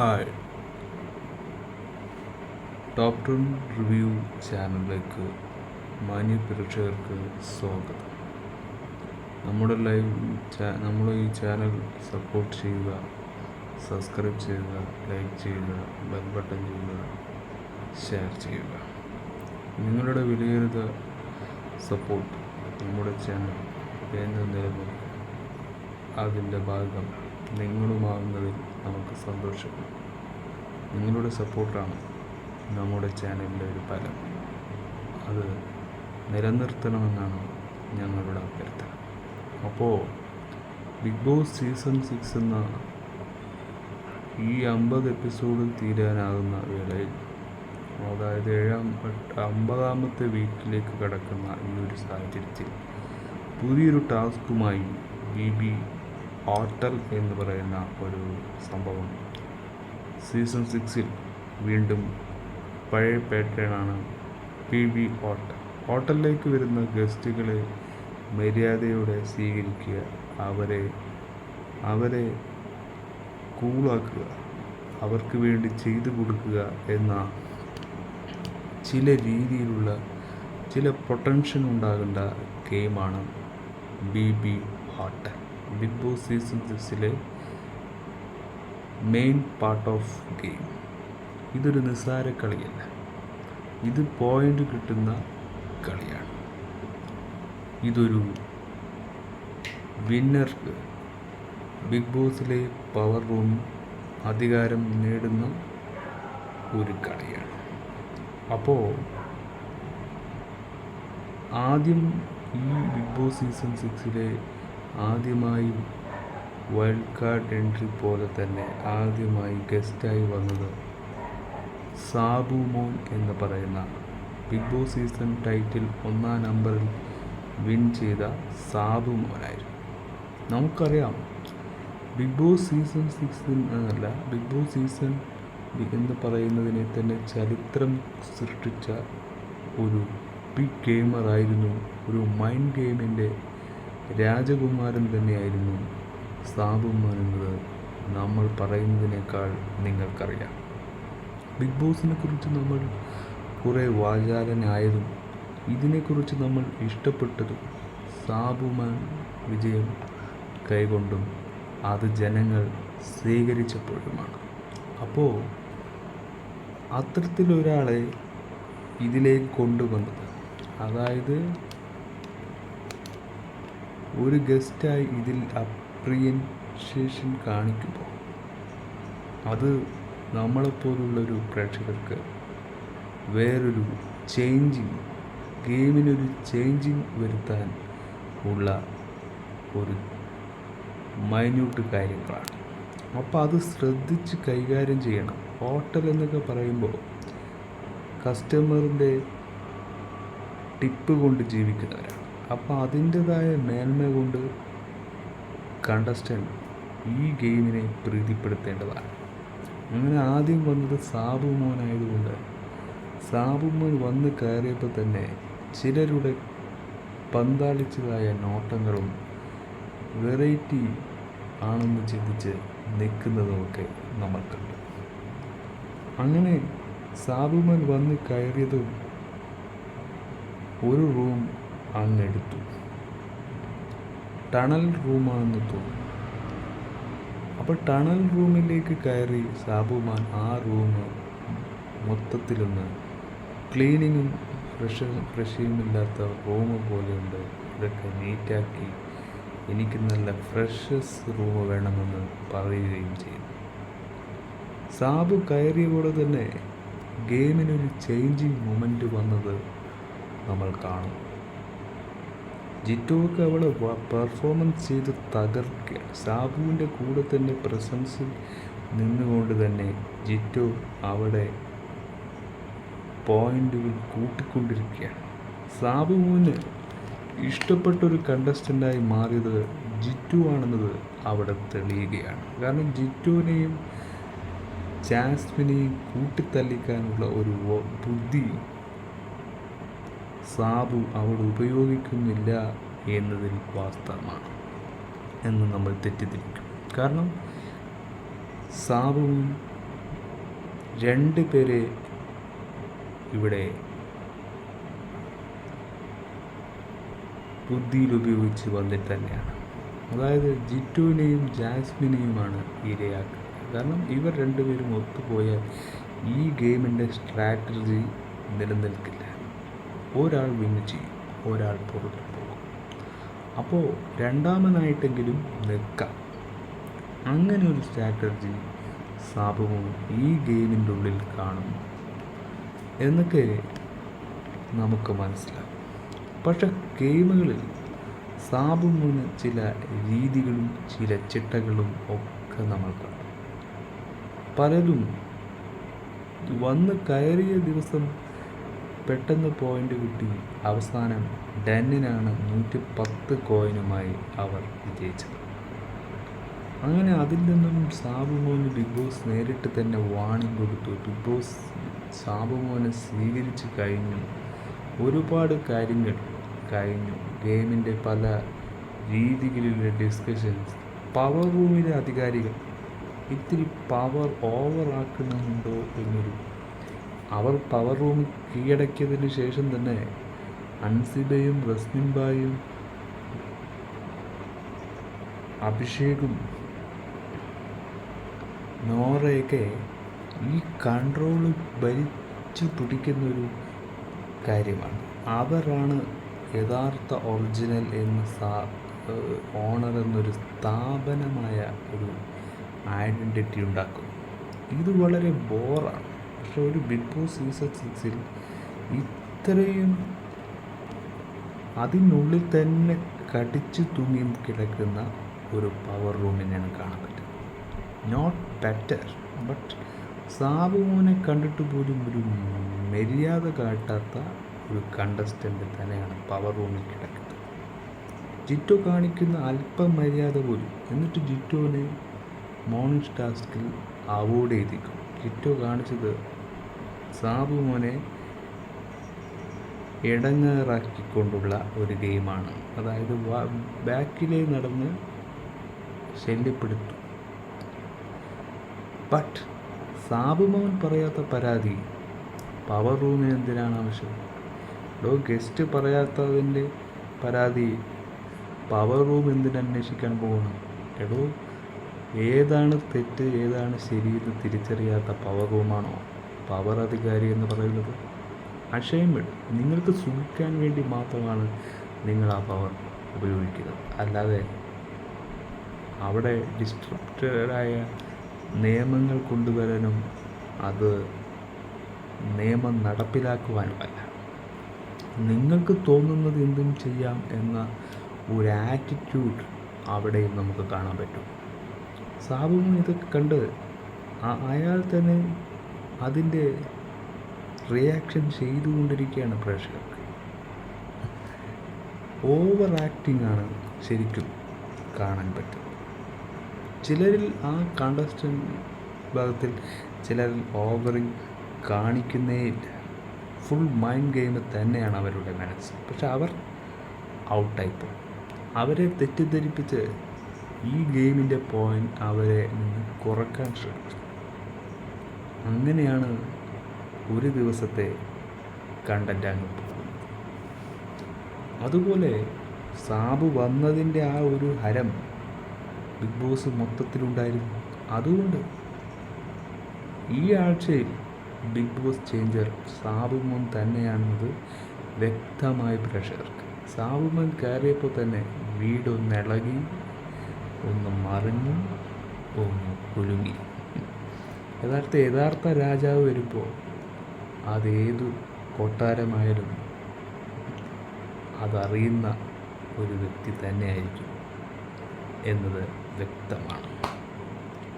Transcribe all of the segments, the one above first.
Hi. Top ten review ചാനലിലേക്ക് മാന്യ പ്രേക്ഷകർക്ക് സ്വാഗതം. നമ്മുടെ ലൈവ് നമ്മൾ ഈ ചാനൽ സപ്പോർട്ട് ചെയ്യുക സബ്സ്ക്രൈബ് ചെയ്യുക ലൈക്ക് ചെയ്യുക ബെൽ ബട്ടൺ ചെയ്യുക ഷെയർ ചെയ്യുക. നിങ്ങളുടെ വിലയിരുത്ത സപ്പോർട്ട് നമ്മുടെ ചാനൽ എന്ന് നിലനിൽക്കും അതിന്റെ ഭാഗം നിങ്ങളുമാകുന്നതിൽ നമുക്ക് സന്തോഷം നിങ്ങളുടെ സപ്പോർട്ടാണ് നമ്മുടെ ചാനലിന്റെ ഒരു ഫലം. അത് നിലനിർത്തണമെന്നാണ് ഞങ്ങളുടെ അഭ്യർത്ഥന. അപ്പോൾ ബിഗ് ബോസ് സീസൺ സിക്സ് എന്ന ഈ അമ്പത് എപ്പിസോഡ് തീരാനാകുന്ന വേളയിൽ അതായത് ഏഴാം അമ്പതാമത്തെ വീക്കിലേക്ക് കടക്കുന്ന ഈ ഒരു സാഹചര്യത്തിൽ പുതിയൊരു ടാസ്കുമായി ബി ബി ഹോട്ടൽ എന്ന് പറയുന്ന ഒരു സംഭവം. സീസൺ സിക്സിൽ വീണ്ടും പഴയ പാറ്റേണാണ് പി വി ഹോട്ടൽ ഹോട്ടലിലേക്ക് വരുന്ന ഗസ്റ്റുകളെ മര്യാദയോടെ സ്വീകരിക്കുക അവരെ അവരെ കൂളാക്കുക അവർക്ക് വേണ്ടി ചെയ്തു കൊടുക്കുക എന്ന ചില രീതിയിലുള്ള ചില പൊട്ടൻഷ്യൽ ഉണ്ടാകേണ്ട ഗെയിമാണ് B B hotel Big Boss season സിക്സിലെ main part of game. ഇതൊരു നിസ്സാര കളിയല്ല. ഇത് പോയിന്റ് കിട്ടുന്ന കളിയാണ്. ഇതൊരു വിന്നർക്ക് ബിഗ് ബോസിലെ പവർ റൂം അധികാരം നേടുന്ന ഒരു കളിയാണ്. അപ്പോൾ ആദ്യം ഈ ബിഗ് ബോസ് സീസൺ സിക്സിലെ ആദ്യമായി വൈൽഡ് കാർഡ് എൻട്രി പോലെ തന്നെ ആദ്യമായി ഗസ്റ്റായി വന്നത് സാബു മോൻ എന്ന് പറയുന്ന ബിഗ് ബോസ് സീസൺ ടൈറ്റിൽ ഒന്നാം നമ്പറിൽ വിൻ ചെയ്ത സാബു മോനായിരുന്നു. നമുക്കറിയാം ബിഗ് ബോസ് സീസൺ സിക്സിൽ എന്നല്ല ബിഗ് ബോസ് സീസൺ എന്ന് പറയുന്നതിനെ തന്നെ ചരിത്രം സൃഷ്ടിച്ച ഒരു ബിഗ് ഗെയിമറായിരുന്നു ഒരു മൈൻഡ് ഗെയിമിന്റെ രാജകുമാരൻ തന്നെയായിരുന്നു സാബുമാൻ എന്നത്. നമ്മൾ പറയുന്നതിനേക്കാൾ നിങ്ങൾക്കറിയാം. ബിഗ് ബോസിനെ കുറിച്ച് നമ്മൾ കുറേ വാചാലനായതും ഇതിനെക്കുറിച്ച് നമ്മൾ ഇഷ്ടപ്പെട്ടതും സാബുമാൻ വിജയം കൈകൊണ്ടും അത് ജനങ്ങൾ സ്വീകരിച്ചപ്പോഴുമാണ്. അപ്പോൾ അത്തരത്തിലൊരാളെ ഇതിലേക്ക് കൊണ്ടുവന്നത് അതായത് ഒരു ഗസ്റ്റായി ഇതിൽ അപ്രിയൻഷിയേഷൻ കാണിക്കുമ്പോൾ അത് നമ്മളെപ്പോലുള്ളൊരു പ്രേക്ഷകർക്ക് വേറൊരു ചേഞ്ചിങ് ഗെയിമിനൊരു ചേഞ്ചിങ് വരുത്താൻ ഉള്ള ഒരു മൈന്യൂട്ട് കാര്യങ്ങളാണ്. അപ്പോൾ അത് ശ്രദ്ധിച്ച് കൈകാര്യം ചെയ്യണം. ഹോട്ടൽ എന്നൊക്കെ പറയുമ്പോൾ കസ്റ്റമറിന്റെ ടിപ്പ് കൊണ്ട് ജീവിക്കുന്നവരാണ്. അപ്പോൾ അതിന്റെതായ മേന്മ കൊണ്ട് കണ്ടസ്റ്റന്റ് ഈ ഗെയിമിനെ പ്രീതിപ്പെടുത്തേണ്ടതാണ്. അങ്ങനെ ആദ്യം വന്നത് സാബു മോനായതുകൊണ്ട്. സാബു മോൻ വന്ന് കയറിയപ്പോൾ തന്നെ ചിലരുടെ പന്താളിച്ചതായ നോട്ടങ്ങളും വെറൈറ്റി ആണെന്ന് ചിന്തിച്ച് നിൽക്കുന്നതുമൊക്കെ നമ്മൾ കണ്ടു. അങ്ങനെ സാബുമൻ വന്ന് കയറിയതും ഒരു റൂം അങ്ങെടുത്തു. ടണൽ റൂമാണെന്ന് തോന്നി. അപ്പോൾ ടണൽ റൂമിലേക്ക് കയറി സാബുമാൻ ആ റൂം മൊത്തത്തിലൊന്ന് ക്ലീനിങ്ങും ഫ്രഷ് ഫ്രഷിയുമില്ലാത്ത റൂം പോലെയുണ്ട്. ഇതൊക്കെ നീറ്റാക്കി എനിക്ക് നല്ല ഫ്രഷസ് റൂം വേണമെന്ന് പറയുകയും ചെയ്തു. സാബു കയറിയ കൂടെ തന്നെ ഗെയിമിനൊരു ചേഞ്ചിങ് മൊമെന്റ് വന്നത് നമ്മൾ കാണും. ജിറ്റുവൊക്കെ അവളെ പെർഫോമൻസ് ചെയ്ത് തകർക്കുകയാണ് സാബുവിന്റെ കൂടെ തന്നെ പ്രസൻസിൽ നിന്നുകൊണ്ട് തന്നെ ജിറ്റോ അവിടെ പോയിന്റുകൾ കൂട്ടിക്കൊണ്ടിരിക്കുകയാണ്. സാബുവിന് ഇഷ്ടപ്പെട്ടൊരു കണ്ടസ്റ്റന്റായി മാറിയത് ജിറ്റു ആണെന്നത് അവിടെ തെളിയുകയാണ്. കാരണം ജിറ്റുവിനെയും ജാസ്മിനെയും കൂട്ടിത്തല്ലിക്കാനുള്ള ഒരു ബുദ്ധി സാബു അവൾ ഉപയോഗിക്കുന്നില്ല എന്നതിൽ വാസ്തവമാണ് എന്ന് നമ്മൾ തെറ്റിദ്ധരിക്കും. കാരണം സാബുവും രണ്ട് പേര് ഇവിടെ ബുദ്ധിയിൽ ഉപയോഗിച്ച് വന്നിട്ട് തന്നെയാണ് അതായത് ജിറ്റുവിനെയും ജാസ്മിനെയുമാണ് ഇരയാക്കുക കാരണം ഇവർ രണ്ടുപേരും ഒത്തുപോയാൽ ഈ ഗെയിമിന്റെ സ്ട്രാറ്റജി നിലനിൽക്കില്ല. ഒരാൾ വിന്ന് ചെയ്യും ഒരാൾ പുറത്തു പോകും. അപ്പോൾ രണ്ടാമനായിട്ടെങ്കിലും നിൽക്കാം. അങ്ങനെ ഒരു സ്ട്രാറ്റജി സാപവും ഈ ഗെയിമിന്റെ ഉള്ളിൽ കാണുന്നു എന്നൊക്കെ നമുക്ക് മനസ്സിലാകും. പക്ഷെ ഗെയിമുകളിൽ സാബുവിന് ചില രീതികളും ചില ചിട്ടകളും ഒക്കെ നമ്മൾ കാണും പലരും വന്ന് കയറിയ ദിവസം പെട്ടെന്ന് പോയിന്റ് കിട്ടി. അവസാനം ഡെന്നിനാണ് നൂറ്റി പത്ത് കോയിനുമായി അവർ വിജയിച്ചത്. അങ്ങനെ അതിൽ നിന്നും സാബുമോന് ബിഗ് ബോസ് നേരിട്ട് തന്നെ വാണിംഗ് കൊടുത്തു. ബിഗ് ബോസ് സാബുമോനെ സ്വീകരിച്ച് കഴിഞ്ഞു. ഒരുപാട് കാര്യങ്ങൾ കഴിഞ്ഞു. ഗെയിമിന്റെ പല രീതികളിലെ ഡിസ്കഷൻസ് പവർ റൂമിലെ അധികാരികൾ ഇത്തിരി പവർ ഓവറാക്കുന്നുണ്ടോ എന്നൊരു അവർ പവർ റൂം കീഴടക്കിയതിന് ശേഷം തന്നെ അൻസിബയും റസ്മിൻബായും അഭിഷേകും നോറയൊക്കെ ഈ കൺട്രോൾ ഭരിച്ചു പിടിക്കുന്നൊരു കാര്യമാണ്. അവരാണ് യഥാർത്ഥ ഒറിജിനൽ എന്ന സാ ഓണർ എന്നൊരു സ്ഥാപനമായ ഒരു ഐഡന്റിറ്റി ഉണ്ടാക്കും ഇത് വളരെ ബോറാണ് പക്ഷെ ഒരു ബിഗ് ബോസ് സീസൺ സിക്സിൽ ഇത്രയും അതിനുള്ളിൽ തന്നെ കടിച്ചു തൂങ്ങി കിടക്കുന്ന ഒരു പവർ റൂമിനെയാണ് കാണാൻ പറ്റുന്നത് നോട്ട് ബെറ്റർ ബട്ട് സാബുമോനെ കണ്ടിട്ട് പോലും ഒരു മര്യാദ കാട്ടാത്ത ഒരു കണ്ടസ്റ്റന്റ് തന്നെയാണ് പവർ റൂമിൽ കിടക്കുന്നത്. ജിറ്റോ കാണിക്കുന്ന അല്പം മര്യാദ പോലും എന്നിട്ട് ജിറ്റോനെ മോർണിംഗ് ടാസ്കിൽ അവോയ്ഡ് ചെയ്തിരിക്കും ജിറ്റോ കാണിച്ചത്. സാബു മോനെ ഇടങ്ങേറാക്കിക്കൊണ്ടുള്ള ഒരു ഗെയിമാണ്. അതായത് ബാക്കിലേ നടന്ന് ശല്യപ്പെടുത്തും. ബട്ട് സാബുമോൻ പറയാത്ത പരാതി പവർ റൂമിന് എന്തിനാണ് ആവശ്യം? ഡോ ഗസ്റ്റ് പറയാത്തതിന്റെ പരാതി പവർ റൂം എന്തിനന്വേഷിക്കാൻ പോകണം? എടോ ഏതാണ് തെറ്റ് ഏതാണ് ശരിയെന്ന് തിരിച്ചറിയാത്ത പവർ റൂമാണോ പവർ അധികാരി എന്ന് പറയുന്നത്? അഷൈൻമെഡ് നിങ്ങൾക്ക് സുഖിക്കാൻ വേണ്ടി മാത്രമാണ് നിങ്ങൾ ആ പവർ ഉപയോഗിക്കുന്നത്. അല്ലാതെ അവിടെ ഡിസ്ട്രിപ്റ്റഡായ നിയമങ്ങൾ കൊണ്ടുവരാനും അത് നിയമം നടപ്പിലാക്കുവാനുമല്ല. നിങ്ങൾക്ക് തോന്നുന്നത് എന്തും ചെയ്യാം എന്ന ഒരു ആറ്റിറ്റ്യൂഡ് അവിടെയും നമുക്ക് കാണാൻ പറ്റും. സാബുവും ഇതൊക്കെ കണ്ട് അയാൾ തന്നെ അതിന്റെ റിയാക്ഷൻ ചെയ്തുകൊണ്ടിരിക്കുകയാണ് പ്രേക്ഷകർക്ക്. ഓവർ ആക്ടിംഗ് ആണ് ശരിക്കും കാണാൻ പറ്റും ചിലരിൽ ആ കണ്ടസ്റ്റന്റ് ഭാഗത്തിൽ ചിലരിൽ ഓവറിങ് കാണിക്കുന്നേയില്ല. ഫുൾ മൈൻഡ് ഗെയിം തന്നെയാണ് അവരുടെ മനസ്സ്. പക്ഷെ അവർ ഔട്ടായിപ്പോൾ അവരെ തെറ്റിദ്ധരിപ്പിച്ച് ഈ ഗെയിമിന്റെ പോയിന്റ് അവരെ നിന്ന് കുറയ്ക്കാൻ ശ്രമിച്ചു. അങ്ങനെയാണ് ഒരു ദിവസത്തെ കണ്ടന്റ് അങ്ങ് അതുപോലെ സാബു വന്നതിന്റെ ആ ഒരു ഹരം ബിഗ് ബോസ് മൊത്തത്തിലുണ്ടായിരുന്നു. അതുകൊണ്ട് ഈ ആഴ്ചയിൽ ബിഗ് ബോസ് ചേഞ്ചർ സാബുമോൻ തന്നെയാണെന്നത് വ്യക്തമായ പ്രഷർക്ക് സാബുമോൻ കയറിയപ്പോൾ തന്നെ വീടൊന്ന് ഇളകി ഒന്ന് മറിഞ്ഞു ഒന്ന് കുലുങ്ങി. യഥാർത്ഥ യഥാർത്ഥ രാജാവ് വരുമ്പോൾ അതേതു കൊട്ടാരമായാലും അതറിയുന്ന ഒരു വ്യക്തി തന്നെയായിരിക്കും എന്നത് വ്യക്തമാണ്.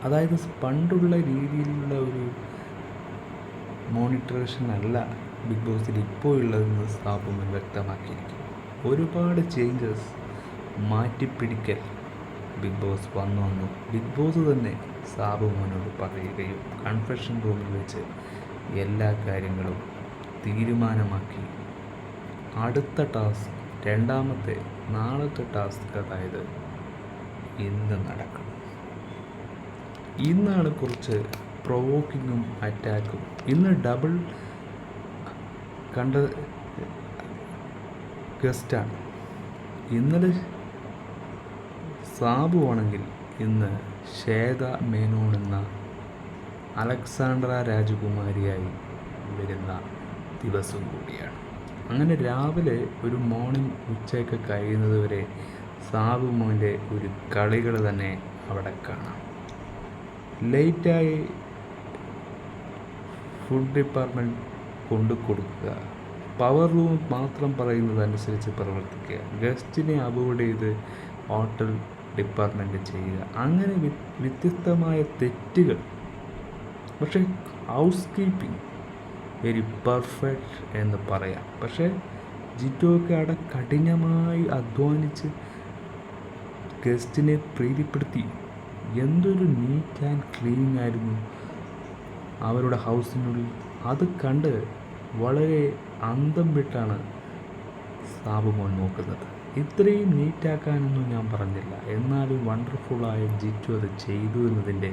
അതായത് പണ്ടുള്ള രീതിയിലുള്ള ഒരു മോണിറ്ററേഷൻ അല്ല ബിഗ് ബോസിൽ ഇപ്പോൾ ഉള്ളതെന്ന് സ്ഥാപനം വ്യക്തമാക്കിയിരിക്കും ഒരുപാട് ചേഞ്ചസ് മാറ്റിപ്പിടിക്കൽ ബിഗ് ബോസ് വന്നു വന്നു. ബിഗ് ബോസ് തന്നെ സാബു മോനോട് പറയുകയും കൺഫെഷൻ റൂമിൽ വെച്ച് എല്ലാ കാര്യങ്ങളും തീരുമാനമാക്കി. അടുത്ത ടാസ്ക് രണ്ടാമത്തെ നാളത്തെ ടാസ്ക് അതായത് ഇന്ന് നടക്കും. ഇന്നാണ് കുറച്ച് പ്രൊവോക്കിങ്ങും അറ്റാക്കും ഇന്ന് ഡബിൾ കണ്ട ഗസ്റ്റാണ് ഇന്നലെ സാബു ആണെങ്കിൽ ഇന്ന് ശ്വേത മേനോൻ എന്ന അലക്സാണ്ട്ര രാജകുമാരിയായി വരുന്ന ദിവസം കൂടിയാണ്. അങ്ങനെ രാവിലെ ഒരു മോർണിംഗ് ഉച്ചയൊക്കെ കഴിയുന്നത് വരെ സാബു മോന്റെ ഒരു കളികൾ തന്നെ അവിടെ കാണാം. ലേറ്റായി ഫുഡ് ഡിപ്പാർട്ട്മെന്റ് കൊണ്ടു കൊടുക്കുക. പവർ റൂം മാത്രം പറയുന്നതനുസരിച്ച് പ്രവർത്തിക്കുക. ഗസ്റ്റിനെ അവോയ്ഡ് ചെയ്ത് ഹോട്ടൽ ഡിപ്പാർട്ട്മെന്റ് ചെയ്യുക. അങ്ങനെ വ്യ- വ്യത്യസ്തമായ തെറ്റുകൾ. പക്ഷേ ഹൗസ് കീപ്പിംഗ് വെരി പെർഫെക്റ്റ് എന്ന് പറയാം. പക്ഷേ ജിറ്റോയൊക്കെ അവിടെ കഠിനമായി അധ്വാനിച്ച് ഗസ്റ്റിനെ പ്രീതിപ്പെടുത്തി. എന്തൊരു നീറ്റ് ആൻഡ് ക്ലീൻ ആയിരുന്നു അവരുടെ ഹൗസിനുള്ളിൽ. അത് കണ്ട് വളരെ അന്തം വിട്ടാണ് സാബുമോൻ നോക്കുന്നത്. ഇത്രയും നീറ്റാക്കാനൊന്നും ഞാൻ പറഞ്ഞില്ല. എന്നാലും വണ്ടർഫുള്ളായ ജിറ്റു അത് ചെയ്തു എന്നതിന്റെ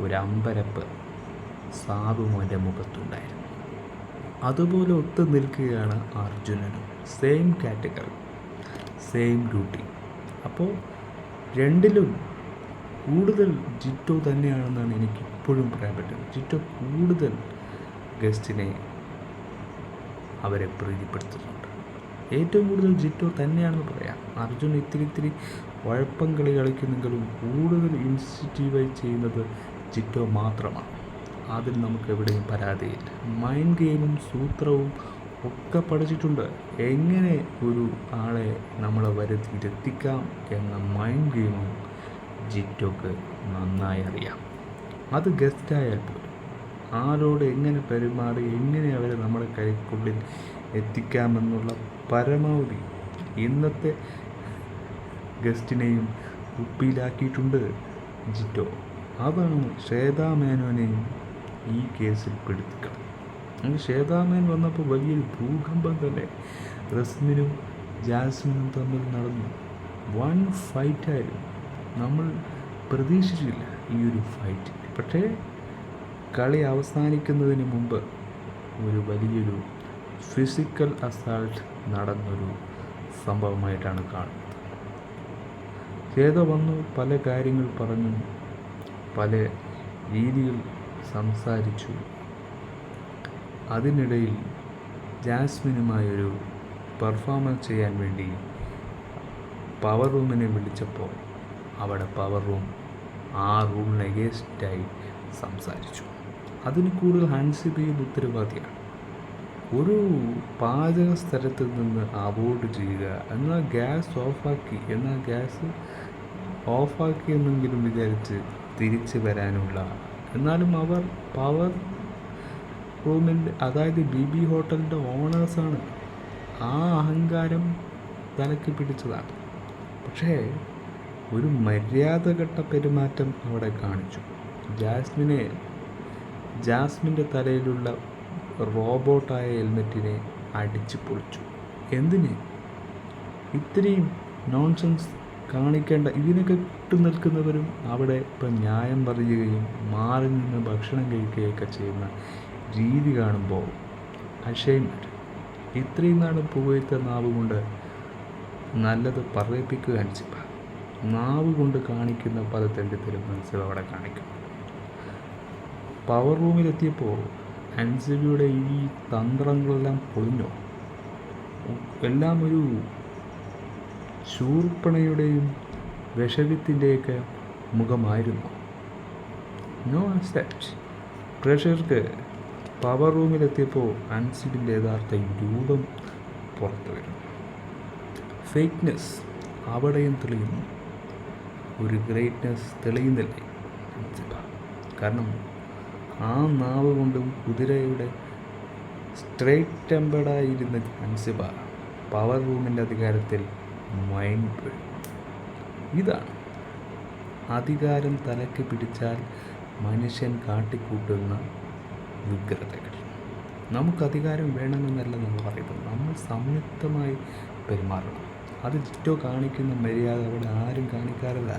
ഒരു അമ്പരപ്പ് സാബുമോന്റെ മുഖത്തുണ്ടായിരുന്നു. അതുപോലെ ഒത്തു നിൽക്കുകയാണ് അർജുനനും. സെയിം കാറ്റഗറി സെയിം ഡ്യൂട്ടി അപ്പോൾ രണ്ടിലും കൂടുതൽ ജിറ്റോ തന്നെയാണെന്നാണ് എനിക്ക് ഇപ്പോഴും പറയാൻ പറ്റുന്നത്. ജിറ്റോ കൂടുതൽ ഗസ്റ്റിനെ അവരെ പ്രീതിപ്പെടുത്തുന്നുണ്ട് ഏറ്റവും കൂടുതൽ ജിറ്റോ തന്നെയാണെന്ന് പറയാം. അർജുൻ ഇത്തിരി ഇത്തിരി ഉഴപ്പം കളി കളിക്കുന്നെങ്കിലും കൂടുതൽ ഇൻസിറ്റീവായി ചെയ്യുന്നത് ജിറ്റോ മാത്രമാണ്. അതിൽ നമുക്ക് എവിടെയും പരാതിയില്ല. മൈൻഡ് ഗെയിമും സൂത്രവും ഒക്കെ പഠിച്ചിട്ടുണ്ട്. എങ്ങനെ ഒരു ആളെ നമ്മളെ വരുത്തിയിലെത്തിക്കാം എന്ന മൈൻഡ് ഗെയിമും ജിറ്റോക്ക് നന്നായി അറിയാം. അത് ഗസ്റ്റായാൽ പോലും ആരോട് എങ്ങനെ പെരുമാറി എങ്ങനെ അവരെ നമ്മുടെ കൈക്കുള്ളിൽ എത്തിക്കാമെന്നുള്ള പരമാവധി ഇന്നത്തെ ഗസ്റ്റിനെയും കുപ്പിയിലാക്കിയിട്ടുണ്ട് ജിറ്റോ. അതാണ് ശ്വേതാമേനോനെയും ഈ കേസിൽ പെടുത്തിക്കണം അങ്ങനെ ശ്വേതാമേൻ വന്നപ്പോൾ വലിയൊരു ഭൂകമ്പം തന്നെ. റസ്മിനും ജാസ്മിനും തമ്മിൽ നടന്നു. വൺ ഫൈറ്റായിരുന്നു നമ്മൾ പ്രതീക്ഷിച്ചില്ല ഈ ഒരു ഫൈറ്റ്. പക്ഷേ കളി അവസാനിക്കുന്നതിന് മുമ്പ് ഒരു വലിയൊരു ഫിസിക്കൽ അസാൾട്ട് നടന്നൊരു സംഭവമായിട്ടാണ് കാണുന്നത്. ചേത വന്നു പല കാര്യങ്ങൾ പറഞ്ഞു പല രീതിയിൽ സംസാരിച്ചു. അതിനിടയിൽ ജാസ്മിനുമായൊരു പെർഫോമൻസ് ചെയ്യാൻ വേണ്ടി പവർ റൂമിനെ വിളിച്ചപ്പോൾ അവിടെ പവർ റൂം ആ റൂമിന് എഗേൻസ്റ്റായി സംസാരിച്ചു. അതിന് കൂടുതൽ ഹൻസിബിയിൽ ഉത്തരവാദിയാണ്. ഒരു പാചക സ്ഥലത്ത് നിന്ന് അവോയ്ഡ് ചെയ്യുക എന്നാൽ ഗ്യാസ് ഓഫാക്കി എന്നാൽ ഗ്യാസ് ഓഫാക്കി എന്നെങ്കിലും വിചാരിച്ച് തിരിച്ചു വരാനുള്ള എന്നാലും അവർ പവർ റൂമിന്റെ അതായത് ബി ബി ഹോട്ടലിന്റെ ഓണേഴ്സാണ് ആ അഹങ്കാരം തലക്ക് പിടിച്ചതാണ്. പക്ഷേ ഒരു മര്യാദഘട്ട പെരുമാറ്റം അവിടെ കാണിച്ചു. ജാസ്മിനെ ജാസ്മിന്റെ തലയിലുള്ള റോബോട്ടായ ഹെൽമെറ്റിനെ അടിച്ചു പൊളിച്ചു. എന്തിന്? ഇത്രയും നോൺസെൻസ് കാണിക്കേണ്ട ഇതിനൊക്കെ ഇട്ടു നിൽക്കുന്നവരും അവിടെ ഇപ്പം ന്യായം പറയുകയും മാറി നിന്ന് ഭക്ഷണം കഴിക്കുകയൊക്കെ ചെയ്യുന്ന രീതി കാണുമ്പോൾ അഷൈൻമെന്റ് ഇത്രയും നാളും പുകഴ്ത്ത നാവ് കൊണ്ട് നല്ലത് പറയിപ്പിക്കുക അനുസരിച്ച് നാവ് കൊണ്ട് കാണിക്കുന്ന പല തെണ്ടിത്തരും മനസ്സിൽ അവിടെ കാണിക്കും. പവർ റൂമിലെത്തിയപ്പോൾ അൻസിബിയുടെ ഈ തന്ത്രങ്ങളെല്ലാം പൊളിഞ്ഞോ? എല്ലാം ഒരു ശൂർപ്പണയുടെയും വിഷവിത്തിന്റെയൊക്കെ മുഖമായിരുന്നു. നോ അക്സെപ്റ്റ് പ്രേക്ഷകർക്ക് പവർ റൂമിലെത്തിയപ്പോൾ അൻസിബിന്റെ യഥാർത്ഥ രൂപം പുറത്തു വരുന്നു. ഫേക്ക്നെസ് അവിടെയും തെളിയുന്നു. ഒരു ഗ്രേറ്റ്നെസ് തെളിയുന്നില്ലേ? കാരണം ആ നാവ് കൊണ്ടും കുതിരയുടെ സ്ട്രേറ്റ് ടെമ്പേഡായിരുന്ന അൻസിബ പവർ റൂമിന്റെ അധികാരത്തിൽ മൈൻഡ് ഇതാണ് അധികാരം തലക്ക് പിടിച്ചാൽ മനുഷ്യൻ കാട്ടിക്കൂട്ടുന്ന വിഗ്രതകൾ നമുക്ക് അധികാരം വേണമെന്നല്ല നമ്മൾ പറയുന്നത്. നമ്മൾ സംയുക്തമായി പെരുമാറണം. അത് ചുറ്റോ കാണിക്കുന്ന മര്യാദ അവിടെ ആരും കാണിക്കാറില്ല.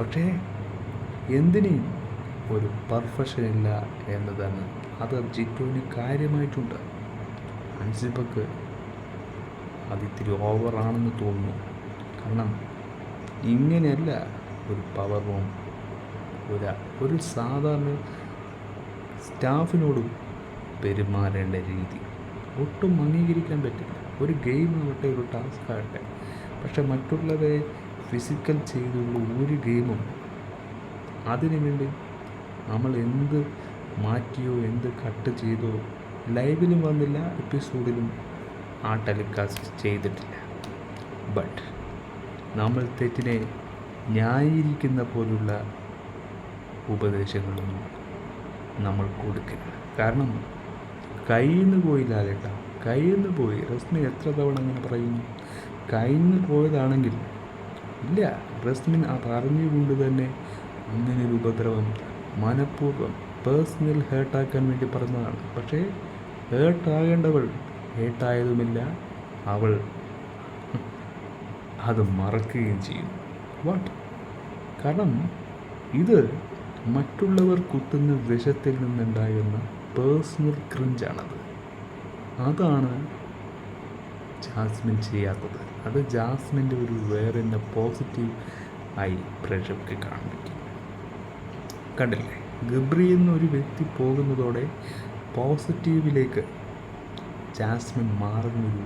പക്ഷേ എന്തിനേയും ഒരു പെർഫെക്ഷൻ ഇല്ല എന്നതാണ്. അത് ജിറ്റുവിന് കാര്യമായിട്ടുണ്ട്. അൻസിബക്ക് അതിത്തിരി ഓവറാണെന്ന് തോന്നുന്നു. കാരണം ഇങ്ങനെയല്ല ഒരു പവർ റൂം ഒരു ഒരു സാധാരണ സ്റ്റാഫിനോടും പെരുമാറേണ്ട രീതി. ഒട്ടും അംഗീകരിക്കാൻ പറ്റില്ല. ഒരു ഗെയിം ആവട്ടെ ഒരു ടാസ്ക് ആവട്ടെ. പക്ഷെ മറ്റുള്ളവരെ ഫിസിക്കൽ ചെയ്തുള്ള ഒരു ഗെയിമും അതിനു വേണ്ടി നമ്മൾ എന്ത് മാറ്റിയോ എന്ത് കട്ട് ചെയ്തോ ലൈവിലും വന്നില്ല എപ്പിസോഡിലും ആ ടെലികാസ്റ്റ് ചെയ്തിട്ടില്ല. ബട്ട് നമ്മൾ തെറ്റിനെ ന്യായീകരിക്കുന്ന പോലുള്ള ഉപദേശങ്ങളൊന്നും നമ്മൾ കൊടുക്കില്ല കാരണം കയ്യിൽ നിന്ന് പോയില്ല ലാലേട്ടാ കയ്യിൽ നിന്ന് പോയി. റസ്മിൻ എത്ര തവണ അങ്ങനെ പറയുന്നു? കയ്യിൽ നിന്ന് പോയതാണെങ്കിൽ ഇല്ല. റസ്മിൻ ആ പറഞ്ഞുകൊണ്ട് തന്നെ അങ്ങനെ ഒരു ഉപദ്രവം മനഃപൂർവം പേഴ്സണൽ ഹേർട്ടാക്കാൻ വേണ്ടി പറഞ്ഞതാണ്. പക്ഷേ ഹേർട്ടാകേണ്ടവൾ ഹേർട്ടായതുമില്ല അവൾ അത് മറക്കുകയും ചെയ്യും. വാട്ട് കാരണം ഇത് മറ്റുള്ളവർ കുത്തുന്ന വിഷത്തിൽ നിന്നുണ്ടാകുന്ന പേഴ്സണൽ ക്രിഞ്ചാണത് അതാണ് ജാസ്മിൻ ചെയ്യാത്തത്. അത് ജാസ്മിന്റെ ഒരു വേറെ പോസിറ്റീവ് ആയി പ്രേക്ഷകർക്ക് പറ്റും കണ്ടില്ലേ? ഗബ്രി എന്നൊരു വ്യക്തി പോകുന്നതോടെ പോസിറ്റീവിലേക്ക് ജാസ്മിൻ മാറുന്നൊരു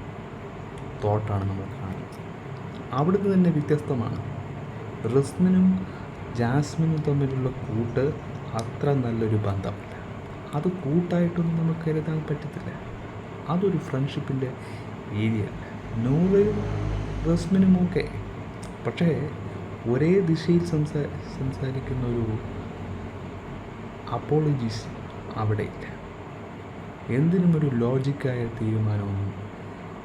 തോട്ടാണ് നമ്മൾ കാണുന്നത്. അവിടുന്ന് തന്നെ വ്യത്യസ്തമാണ്. റിസ്മിനും ജാസ്മിനും തമ്മിലുള്ള കൂട്ട് അത്ര നല്ലൊരു ബന്ധമല്ല അത് കൂട്ടായിട്ടൊന്നും നമുക്ക് കരുതാൻ പറ്റത്തില്ല. അതൊരു ഫ്രണ്ട്ഷിപ്പിന്റെ ഏരിയല്ല നൂറും റസ്മിനും ഒക്കെ പക്ഷേ ഒരേ ദിശയിൽ സംസാ സംസാരിക്കുന്ന ഒരു അപ്പോളജീസ് അവിടെ ഇല്ല. എന്തിനും ഒരു ലോജിക്കായ തീരുമാനമൊന്നും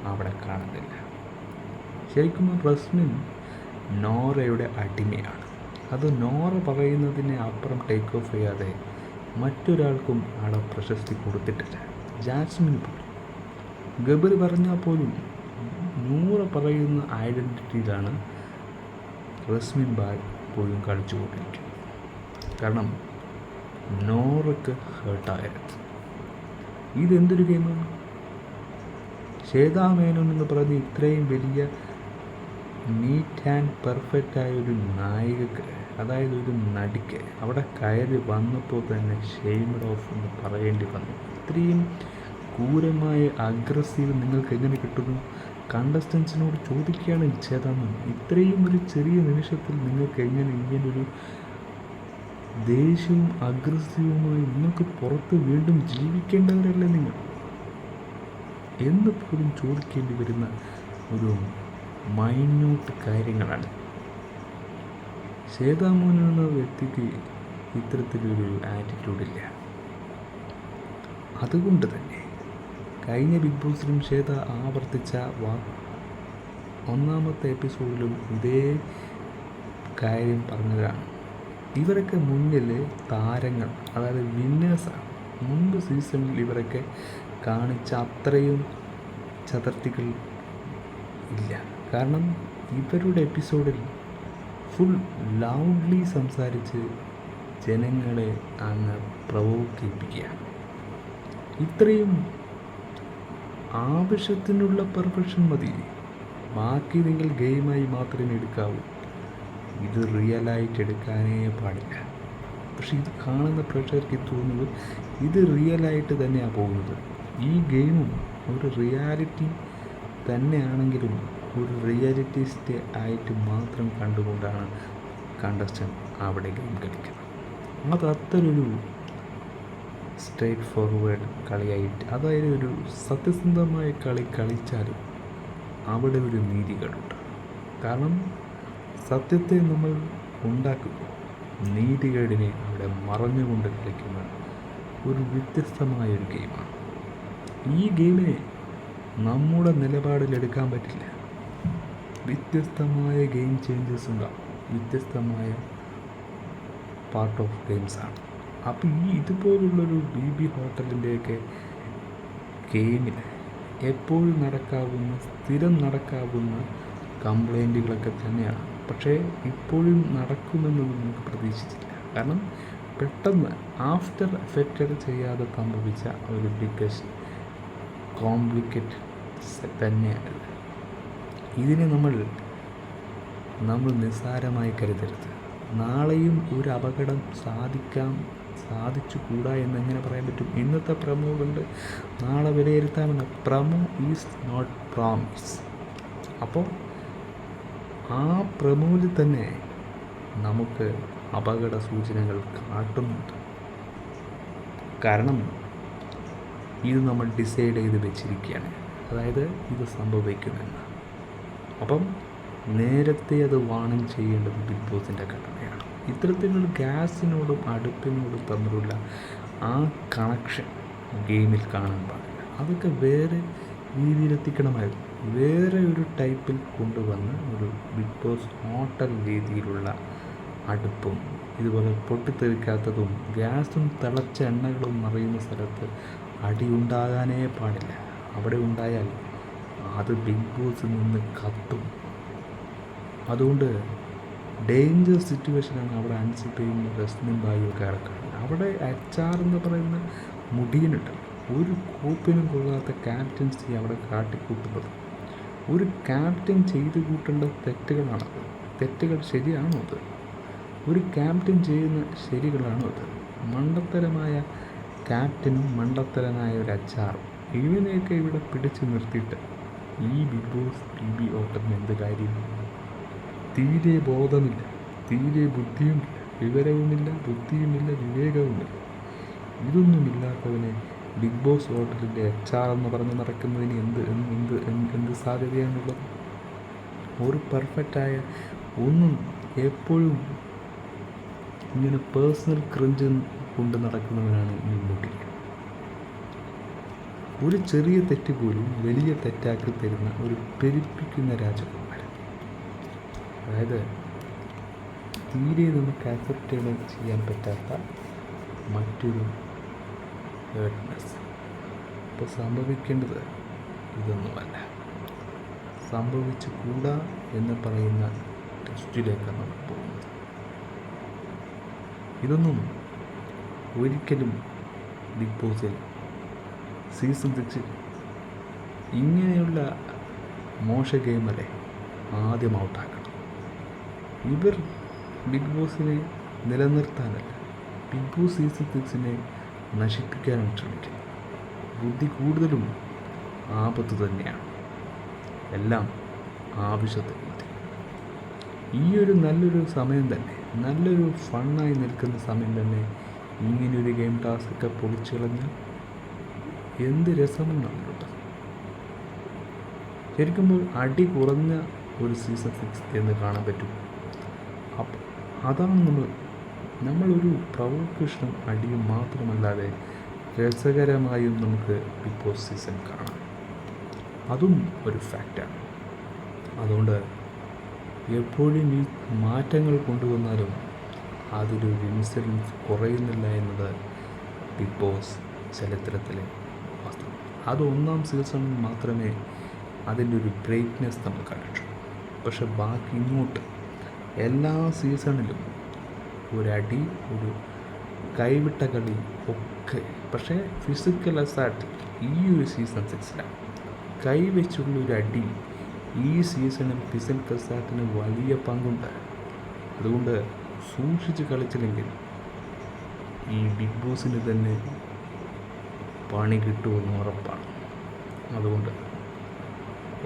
അവിടെ കാണുന്നില്ല. ശരിക്കും റസ്മിൻ നോറയുടെ അടിമയാണ്. അത് നോറ പറയുന്നതിന് അപ്പുറം ടേക്ക് ഓഫ് ചെയ്യാതെ മറ്റൊരാൾക്കും അവിടെ പ്രശസ്തി കൊടുത്തിട്ടില്ല. ജാസ്മിന് പോലും. ഗബർ പറഞ്ഞാൽ പോലും നൂറ് പറയുന്ന ഐഡന്റിറ്റിയിലാണ് റസ്മിൻ ബായ് പോലും കളിച്ചുകൊണ്ടിരിക്കുന്നത്. കാരണം നോറയ്ക്ക് ഹേർട്ടായത് ഇതെന്തൊരു ഗെയിമാണ് ശ്വേതാമേനോൻ എന്ന് പറയുന്നത് ഇത്രയും വലിയ നീറ്റ് ആൻഡ് പെർഫെക്റ്റ് ആയ ഒരു നായികക്ക് അതായത് ഒരു നടിക്ക് അവിടെ കയറി വന്നപ്പോൾ തന്നെ ഷെയ്മഡ് ഓഫ് എന്ന് പറയേണ്ടി വന്നു. ഇത്രയും ക്രൂരമായ അഗ്രസീവ് നിങ്ങൾക്ക് എങ്ങനെ കിട്ടുന്നു? കണ്ടസ്റ്റൻസിനോട് ചോദിക്കുകയാണ് ചേതാമൻ ഇത്രയും ഒരു ചെറിയ നിമിഷത്തിൽ നിങ്ങൾക്ക് എങ്ങനെ ഇങ്ങനൊരു ദേഷ്യവും അഗ്രസീവുമായി നിങ്ങൾക്ക് പുറത്ത് വീണ്ടും ജീവിക്കേണ്ടവരല്ലേ നിങ്ങൾ? എന്ന് പോലും ചോദിക്കേണ്ടി വരുന്ന ഒരു മൈന്യൂട്ട് കാര്യങ്ങളാണ്. ശ്വേതാമോൻ എന്ന വ്യക്തിക്ക് ഇത്തരത്തിലൊരു ആറ്റിറ്റ്യൂഡില്ല അതുകൊണ്ട് തന്നെ കഴിഞ്ഞ ബിഗ് ബോസിലും ശ്വേത ആവർത്തിച്ച വാ ഒന്നാമത്തെ എപ്പിസോഡിലും ഇതേ കാര്യം പറഞ്ഞതാണ്. ഇവരൊക്കെ മുന്നിൽ താരങ്ങൾ അതായത് വിന്നേഴ്സാണ് മുൻപ് സീസണിൽ ഇവരൊക്കെ കാണിച്ച അത്രയും ചതുർത്ഥികൾ ഇല്ല. കാരണം ഇവരുടെ എപ്പിസോഡിൽ ഫുൾ ലൗഡ്ലി സംസാരിച്ച് ജനങ്ങളെ അങ്ങ് പ്രവോക്കിപ്പിക്കുകയാണ് ഇത്രയും ആവശ്യത്തിനുള്ള പെർഫെക്ഷൻ മതി. ബാക്കി നിങ്ങൾ ഗെയിമായി മാത്രമേ എടുക്കാവൂ. ഇത് റിയലായിട്ട് എടുക്കാനേ പാടില്ല. പക്ഷേ ഇത് കാണുന്ന പ്രേക്ഷകർക്ക് തോന്നുന്നത് ഇത് റിയലായിട്ട് തന്നെയാണ് പോകുന്നത്. ഈ ഗെയിമും ഒരു റിയാലിറ്റി തന്നെയാണെങ്കിലും ഒരു റിയാലിറ്റി സ്റ്റേ ആയിട്ട് മാത്രം കണ്ടുകൊണ്ടാണ് കണ്ടസ്റ്റൻ അവിടെ ഗെയിം കളിക്കുന്നത്. അത് അത്തരൊരു സ്ട്രേറ്റ് ഫോർവേഡ് കളിയായിട്ട് അതായത് ഒരു സത്യസന്ധമായ കളി കളിച്ചാലും അവിടെ ഒരു നീതികളുണ്ട് കാരണം സത്യത്തെ നമ്മൾ ഉണ്ടാക്കുമ്പോൾ നീതികേടിനെ അവിടെ മറഞ്ഞുകൊണ്ട് കളിക്കുന്ന ഒരു വ്യത്യസ്തമായ ഒരു ഗെയിമാണ്. ഈ ഗെയിമിനെ നമ്മുടെ നിലപാടിലെടുക്കാൻ പറ്റില്ല. വ്യത്യസ്തമായ ഗെയിം ചേഞ്ചസ് ഉണ്ടാവും. വ്യത്യസ്തമായ പാർട്ട് ഓഫ് ഗെയിംസാണ് അപ്പോൾ ഈ ഇതുപോലുള്ളൊരു ബി ബി ഹോട്ടലിന്റെയൊക്കെ ഗെയിമിൽ എപ്പോഴും നടക്കാവുന്ന സ്ഥിരം നടക്കാവുന്ന കംപ്ലൈന്റുകളൊക്കെ തന്നെയാണ്. പക്ഷേ ഇപ്പോഴും നടക്കുമെന്നൊന്നും നമുക്ക് പ്രതീക്ഷിച്ചില്ല കാരണം പെട്ടെന്ന് ആഫ്റ്റർ എഫക്റ്റഡ് ചെയ്യാതെ സംഭവിച്ച ഒരു ബിഗ്ഗസ്റ്റ് കോംപ്ലിക്കേറ്റ് തന്നെയാണ് ഇതിനെ നമ്മൾ നമ്മൾ നിസ്സാരമായി കരുതരുത്. നാളെയും ഒരു അപകടം സാധിക്കാം സാധിച്ചു കൂടാ എന്നെങ്ങനെ പറയാൻ പറ്റും? ഇന്നത്തെ പ്രമോ കൊണ്ട് നാളെ വിലയിരുത്താമെന്ന്. Promo is not promise. അപ്പോൾ ആ പ്രമുവിൽ തന്നെ നമുക്ക് അപകട സൂചനകൾ കാട്ടുന്നുണ്ട്. കാരണം ഇത് നമ്മൾ ഡിസൈഡ് ചെയ്ത് വെച്ചിരിക്കുകയാണ്. അതായത് ഇത് സംഭവിക്കുമെന്ന്. അപ്പം നേരത്തെ അത് വാണിംഗ് ചെയ്യേണ്ടത് ബിഗ് ബോസിന്റെ കടമയാണ് ഇത്തരത്തിലുള്ള ഗ്യാസിനോടും അടുപ്പിനോടും തമ്മിലുള്ള ആ കണക്ഷൻ ഗെയിമിൽ കാണാൻ പാടില്ല. അതൊക്കെ വേറെ രീതിയിലെത്തിക്കണമായിരുന്നു. വേറെ ഒരു ടൈപ്പിൽ കൊണ്ടുവന്ന് ഒരു ബിഗ് ബോസ് ഹോട്ടൽ രീതിയിലുള്ള അടുപ്പും ഇതുപോലെ പൊട്ടിത്തെറിക്കാത്തതും ഗ്യാസും തിളച്ച എണ്ണകളും നിറയുന്ന സ്ഥലത്ത് അടി ഉണ്ടാകാനേ പാടില്ല. അവിടെ ഉണ്ടായാൽ അത് ബിഗ് ബോസിൽ നിന്ന് കത്തും. അതുകൊണ്ട് ഡേഞ്ചർ സിറ്റുവേഷനാണ് അവിടെ അൻസിപ്പയും റസ്മിൻ ബായും ഒക്കെ ഇറക്കുന്നത് അവിടെ എച്ച് ആർ എന്ന് പറയുന്ന മുടിയനുണ്ട്. ഒരു കൂപ്പിനും കൊള്ളാത്ത ക്യാപ്റ്റൻസി അവിടെ കാട്ടിക്കൂട്ടുന്നത്. ഒരു ക്യാപ്റ്റൻ ചെയ്തു കൂട്ടേണ്ട തെറ്റുകളാണത് തെറ്റുകൾ ശരിയാണോ അത്? ഒരു ക്യാപ്റ്റൻ ചെയ്യുന്ന ശരികളാണോ അത്? മണ്ടത്തരമായ ക്യാപ്റ്റനും മണ്ടത്തരനായ ഒരു അച്ചാറും ഇവനെയൊക്കെ ഇവിടെ പിടിച്ചു നിർത്തിയിട്ട് ഈ ബിഗ് ബോസ് ടി ബി ഓട്ടം എന്ത് കാര്യം? തീരെ ബോധമില്ല തീരെ ബുദ്ധിയുമില്ല വിവരവുമില്ല ബുദ്ധിയുമില്ല വിവേകവുമില്ല. ഇതൊന്നുമില്ലാത്തവനെ ബിഗ് ബോസ് ഹോട്ടലിന്റെ എച്ച് ആർ എന്ന് പറഞ്ഞ് നടക്കുന്നതിന് എന്ത് എന്ത് എന്ത് സാധ്യതയാണുള്ളത്? ഒരു പെർഫെക്റ്റായ ഒന്നും എപ്പോഴും ഇങ്ങനെ പേഴ്സണൽ ക്രിഞ്ച് കൊണ്ട് നടക്കുന്നവനാണ് മമ്മൂട്ടി മുടി. ഒരു ചെറിയ തെറ്റ് പോലും വലിയ തെറ്റാക്കി തരുന്ന ഒരു പെരുപ്പിക്കുന്ന രാജകുമാരൻ. അതായത് തീരെ നമുക്ക് അക്സെപ്റ്റ് ചെയ്യാൻ പറ്റാത്ത മറ്റൊരു ഹേർട്ട്നെസ് ഇപ്പോൾ സംഭവിക്കേണ്ടത് ഇതൊന്നുമല്ല. സംഭവിച്ചു കൂടാ എന്ന് പറയുന്ന ടെസ്റ്റിലേക്കാണ് നമ്മൾ പോകുന്നത്. ഇതൊന്നും ഒരിക്കലും ബിഗ് ബോസിൽ സീസൺ സിക്സിൽ ഇങ്ങനെയുള്ള മോശ ഗെയിമറെ ആദ്യം ഔട്ടാക്കണം. ഇവർ ബിഗ് ബോസിനെ നിലനിർത്താനല്ല ബിഗ് ബോസ് സീസൺ സിക്സിനെ നശിപ്പിക്കാനാണ് ശ്രമിക്കുന്നു. ബുദ്ധി കൂടുതലും ആപത്ത് തന്നെയാണ്. എല്ലാം ആവശ്യത്തിന് ഈ ഒരു നല്ലൊരു സമയം തന്നെ നല്ലൊരു ഫണ്ണായി നിൽക്കുന്ന സമയം തന്നെ ഇങ്ങനെയൊരു ഗെയിം ടാസ്ക്കൊക്കെ പൊളിച്ചു കളഞ്ഞാൽ എന്ത് രസമെന്നുള്ളത് ശരിക്കും അടി കുറഞ്ഞ ഒരു സീസൺ സിക്സ് എന്ന് കാണാൻ പറ്റും. അപ്പം അതാണ് നമ്മൾ നമ്മളൊരു പ്രവോക്കേഷനും അടിയും മാത്രമല്ലാതെ രസകരമായും നമുക്ക് ബിഗ് ബോസ് സീസൺ കാണാം. അതും ഒരു ഫാക്റ്റാണ് അതുകൊണ്ട് എപ്പോഴും ഈ മാറ്റങ്ങൾ കൊണ്ടുവന്നാലും അതിലൊരു ഇൻസിഡൻസ് കുറയുന്നില്ല എന്നത് ബിഗ് ബോസ് ചരിത്രത്തിലെ വസ്തു അത് ഒന്നാം സീസൺ മാത്രമേ അതിന്റെ ഒരു ഗ്രേറ്റ്നെസ് നമ്മൾ കണ്ടിട്ടുള്ളൂ. പക്ഷെ ബാക്കി ഇങ്ങോട്ട് എല്ലാ സീസണിലും ഒരടി ഒരു കൈവിട്ട കളി ഒക്കെ. പക്ഷേ ഫിസിക്കൽ അസാർട്ട് ഈ ഒരു സീസൺ സിക്സിലാണ് കൈവച്ചുള്ള ഒരു അടി ഈ സീസണിൽ ഫിസിക്കൽ അസാർട്ടിന് വലിയ പങ്കുണ്ട്. അതുകൊണ്ട് സൂക്ഷിച്ച് കളിച്ചില്ലെങ്കിൽ ഈ ബിഗ് ബോസിന് തന്നെ പണി കിട്ടുമെന്ന് ഉറപ്പാണ്. അതുകൊണ്ട്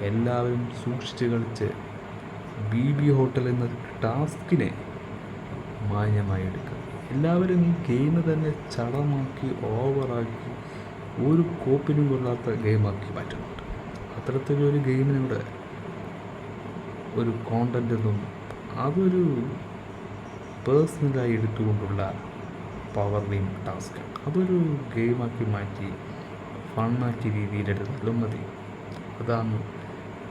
എല്ലാവരും സൂക്ഷിച്ച് കളിച്ച് ബി ബി ഹോട്ടൽ എന്ന ടാസ്കിനെ മാന്യമായി എടുക്കുക. എല്ലാവരും ഈ ഗെയിം തന്നെ ചടമാക്കി ഓവറാക്കി ഒരു കോപ്പിനും കൊള്ളാത്ത ഗെയിമാക്കി മാറ്റുന്നുണ്ട്. അത്തരത്തിലൊരു ഗെയിമിനൂടെ ഒരു കോണ്ടന്റ് ഒന്നും അതൊരു പേഴ്സണലായി എടുത്തുകൊണ്ടുള്ള പവർ ഗെയിം ടാസ്ക് അതൊരു ഗെയിമാക്കി മാറ്റി ഫണ്ണാക്കി രീതിയിലെടുത്താലും മതി. അതാണ്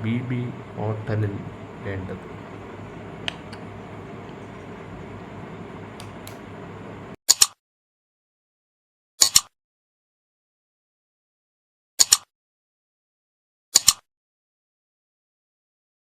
ബി ബി ഹോട്ടലിൽ വേണ്ടത്.